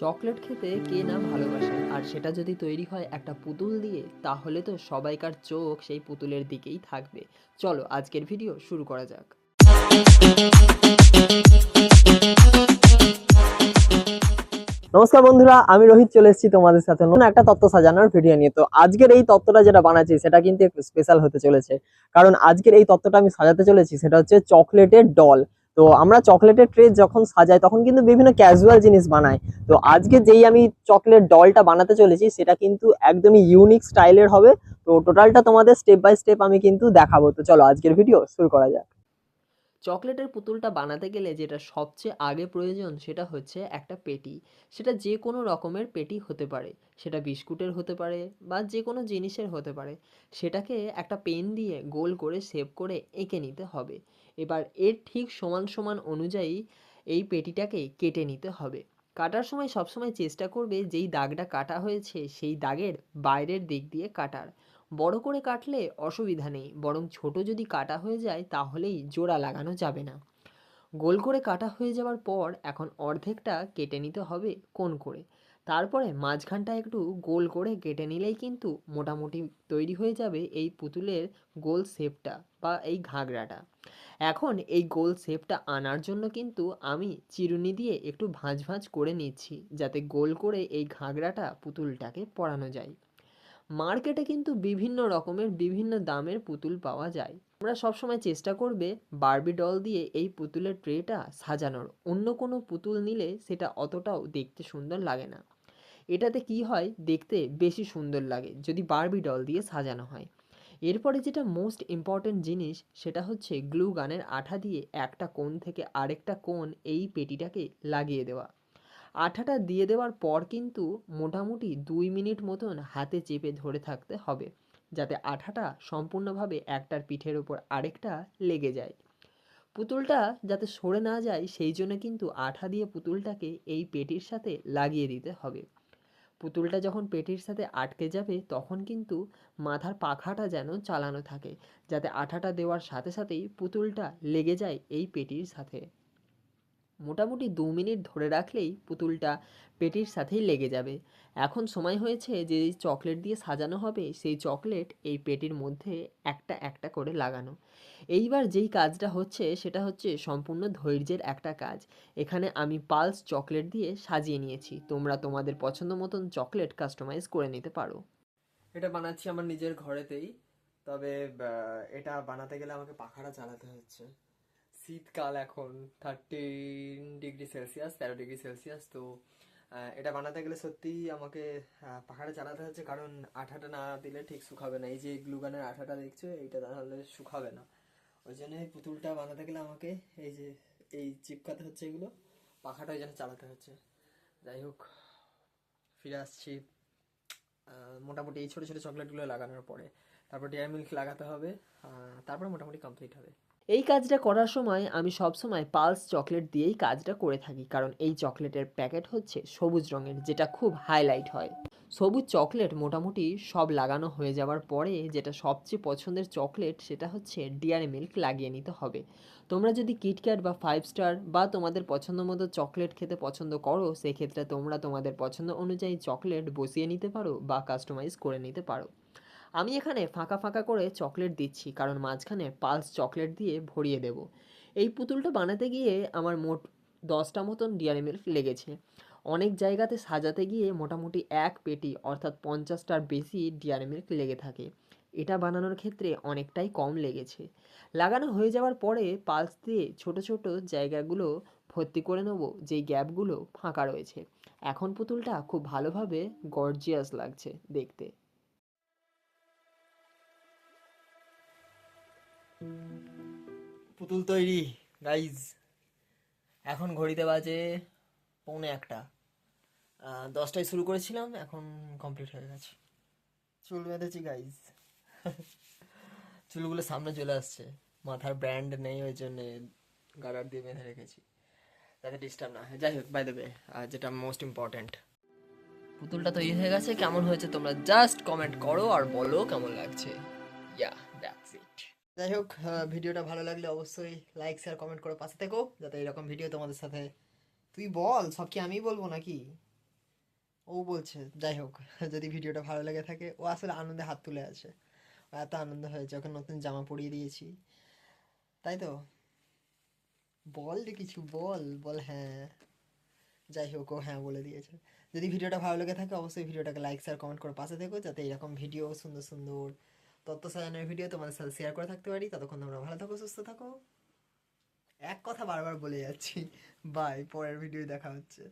Chocolate খেতে কে না ভালোবাসে? আর সেটা যদি তৈরি হয় একটা পুতুল দিয়ে, তাহলে তো সবাইকার চোখ সেই পুতুলের দিকেই থাকবে। চলো, আজকের ভিডিও শুরু করা যাক। নমস্কার বন্ধুরা, আমি রোহিত চলে এসেছি তোমাদের সাথে নতুন একটা তত্ত্ব সাজানোর ভিডিও নিয়ে। তো আজকের এই তত্ত্বটা যেটা বানাচ্ছি, সেটা কিন্তু একটু স্পেশাল হতে চলেছে। কারণ আজকের এই তত্ত্বটা আমি সাজাতে চলেছি, সেটা হচ্ছে চকলেটের ডল তো আমরা চকলেটের ট্রে যখন সাজাই, তখন কিন্তু বিভিন্ন ক্যাজুয়াল জিনিস বানাই। তো আজকে যেই আমি চকলেট ডলটা বানাতে চলেছি, সেটা কিন্তু একদমই ইউনিক স্টাইলের হবে। তো টোটালটা তোমাদের স্টেপ বাই স্টেপ আমি কিন্তু দেখাবো। তো চলো আজকের ভিডিও শুরু করা যাক। চকলেটের পুতুলটা বানাতে গেলে যেটা সবচেয়ে আগে প্রয়োজন সেটা হচ্ছে একটা পেটি। সেটা যে কোনো রকমের পেটি হতে পারে। সেটা বিস্কুটের হতে পারে বা যে কোনো জিনিসের হতে পারে। সেটাকে একটা পেন দিয়ে গোল করে শেপ করে এঁকে নিতে হবে। এবার এর ঠিক সমান সমান অনুযায়ী এই পেটিটাকে কেটে নিতে হবে। কাটার সময় সবসময় চেষ্টা করবে যেই দাগটা কাটা হয়েছে সেই দাগের বাইরের দিক দিয়ে কাটার। বড় করে কাটলে অসুবিধা নেই, বরং ছোট যদি কাটা হয়ে যায় তাহলেই জোড়া লাগানো যাবে না। গোল করে কাটা হয়ে যাওয়ার পর এখন অর্ধেকটা কেটে নিতে হবে কোন করে। তারপরে মাঝখানটা একটু গোল করে কেটে নিলেই কিন্তু মোটামুটি তৈরি হয়ে যাবে এই পুতুলের গোল শেপটা বা এই ঘাগরাটা এখন এই গোল শেপটা আনার জন্য কিন্তু আমি চিরুনি দিয়ে একটু ভাঁজ ভাঁজ করে নিচ্ছি, যাতে গোল করে এই ঘাগরাটা পুতুলটাকে পরানো যায়। মার্কেটে কিন্তু বিভিন্ন রকমের, বিভিন্ন দামের পুতুল পাওয়া যায়। তোমরা সবসময় চেষ্টা করবে বার্বি ডল দিয়ে এই পুতুলের ট্রেটা সাজানোর। অন্য কোনো পুতুল নিলে সেটা অতটাও দেখতে সুন্দর লাগে না। এটাতে কি হয়? দেখতে বেশি সুন্দর লাগে যদি বার্বি ডল দিয়ে সাজানো হয়। এরপরে যেটা মোস্ট ইম্পর্ট্যান্ট জিনিস, সেটা হচ্ছে গ্লু গানের আঠা দিয়ে একটা কোণ থেকে আরেকটা কোণ এই পেটিটাকে লাগিয়ে দেওয়া। আঠাটা দিয়ে দেওয়ার পর কিন্তু মোটামুটি দুই মিনিট মতন হাতে চেপে ধরে থাকতে হবে, যাতে আঠাটা সম্পূর্ণভাবে একটার পিঠের ওপর আরেকটা লেগে যায়। পুতুলটা যাতে সরে না যায়, সেই জন্য কিন্তু আঠা দিয়ে পুতুলটাকে এই পেটির সাথে লাগিয়ে দিতে হবে। পুতুলটা যখন পেটির সাথে আটকে যাবে, তখন কিন্তু মাথার পাখাটা যেন চালানো থাকে, যাতে আঠাটা দেওয়ার সাথে সাথেই পুতুলটা লেগে যায় এই পেটির সাথে। মোটামুটি দু মিনিট ধরে রাখলেই পুতুলটা পেটির সাথেই লেগে যাবে। এখন সময় হয়েছে যে চকলেট দিয়ে সাজানো হবে, সেই চকলেট এই পেটির মধ্যে একটা একটা করে লাগানো। এইবার যেই কাজটা হচ্ছে, সেটা হচ্ছে সম্পূর্ণ ধৈর্যের একটা কাজ। এখানে আমি পালস চকলেট দিয়ে সাজিয়ে নিয়েছি। তোমরা তোমাদের পছন্দ মতন চকলেট কাস্টমাইজ করে নিতে পারো। এটা বানাচ্ছি আমার নিজের ঘরেতেই। তবে এটা বানাতে গেলে আমাকে পাখাটা চালাতে হচ্ছে। শীতকাল এখন থার্টিন ডিগ্রি সেলসিয়াস তেরো ডিগ্রি সেলসিয়াস তো এটা বানাতে গেলে সত্যিই আমাকে পাখাটা চালাতে হচ্ছে, কারণ আঠাটা না দিলে ঠিক শুকাবে না। এই যে গ্লুগানের আঠাটা দেখছ, এইটা তাহলে শুকাবে না। ওই জন্য এই পুতুলটা বানাতে গেলে আমাকে এই যে, এই চিপকাতে হচ্ছে এগুলো, পাখাটা ওই জন্য চালাতে হচ্ছে। যাই হোক, ফিরে আসছি। মোটামুটি এই ছোটো ছোটো চকলেটগুলো লাগানোর পরে। তারপর ডেয়ারি মিল্ক লাগাতে হবে তারপর মোটামুটি কমপ্লিট হবে। এই কাজটা করার সময় আমি সবসময় পালস চকলেট দিয়েই কাজটা করে থাকি। কারণ এই চকলেটের প্যাকেট হচ্ছে সবুজ রঙের, যেটা খুব হাইলাইট হয়। সবুজ চকলেট মোটামুটি সব লাগানো হয়ে যাওয়ার পরে যেটা সবচেয়ে পছন্দের চকলেট সেটা হচ্ছে ডিয়ারি মিল্ক লাগিয়ে নিতে হবে। তোমরা যদি কিটক্যাট বা ফাইভ স্টার বা তোমাদের পছন্দ মতো চকলেট খেতে পছন্দ করো, সেক্ষেত্রে তোমরা তোমাদের পছন্দ অনুযায়ী চকলেট বসিয়ে নিতে পারো বা কাস্টমাইজ করে নিতে পারো। আমি এখানে ফাঁকা ফাঁকা করে চকলেট দিচ্ছি, কারণ মাঝখানে পালস চকলেট দিয়ে ভরিয়ে দেব। এই পুতুলটা বানাতে গিয়ে আমার মোট দশটা মতন ডিয়ারি মিল্ক লেগেছে। অনেক জায়গাতে সাজাতে গিয়ে মোটামুটি এক পেটি, অর্থাৎ পঞ্চাশটার বেশি ডিয়ারি মিল্ক লেগে থাকে। এটা বানানোর ক্ষেত্রে অনেকটাই কম লেগেছে। লাগানো হয়ে যাওয়ার পরে পালস দিয়ে ছোট ছোট জায়গাগুলো ভর্তি করে নেব, যেই গ্যাপগুলো ফাঁকা রয়েছে। এখন পুতুলটা খুব ভালোভাবে গর্জিয়াস লাগছে দেখতে। পুতুল তৈরি গাইজ এখন ঘড়িতে বাজে পৌনে একটা। দশটায় শুরু করেছিলাম, এখন কমপ্লিট হয়ে গেছে। চুল বেঁধেছি গাইজ চুলগুলো সামনে চলে আসছে। মাথার ব্র্যান্ড নেই, ওই জন্য গার্ডার দিয়ে বেঁধে রেখেছি। যাতে ডিস্টার্ব না হয়। যাই হোক বাই দেবে আর যেটা মোস্ট ইম্পর্ট্যান্ট পুতুলটা তৈরি হয়ে গেছে। কেমন হয়েছে তোমরা জাস্ট কমেন্ট করো আর বলো কেমন লাগছে। ইয়া যাই হোক ভিডিওটা ভালো লাগলে অবশ্যই লাইক শেয়ার কমেন্ট করে পাশে থেকো, যাতে এরকম ভিডিও তোমাদের সাথে তুই বল, সব কি আমিই বলব নাকি? ও বলছে, যাই হোক, যদি ভিডিওটা ভালো লেগে থাকে, ও আসলে আনন্দে হাত তুলে আছে ও এত আনন্দ হয়েছে, ওকে নতুন জামা পরিয়ে দিয়েছি। তাই তো? বল রে কিছু, বল বল হ্যাঁ। যাই হোক, ও হ্যাঁ বলে দিয়েছে। যদি ভিডিওটা ভালো লেগে থাকে, অবশ্যই ভিডিওটাকে লাইক শেয়ার কমেন্ট করে পাশে থেকো, যাতে এরকম ভিডিও সুন্দর সুন্দর তথ্য সাজানোর ভিডিও তোমাদের সাথে শেয়ার করে থাকতে পারি। ততক্ষণ তোমরা ভালো থাকো, সুস্থ থাকো। এক কথা বারবার বলে যাচ্ছি বাই পরের ভিডিও দেখা হচ্ছে।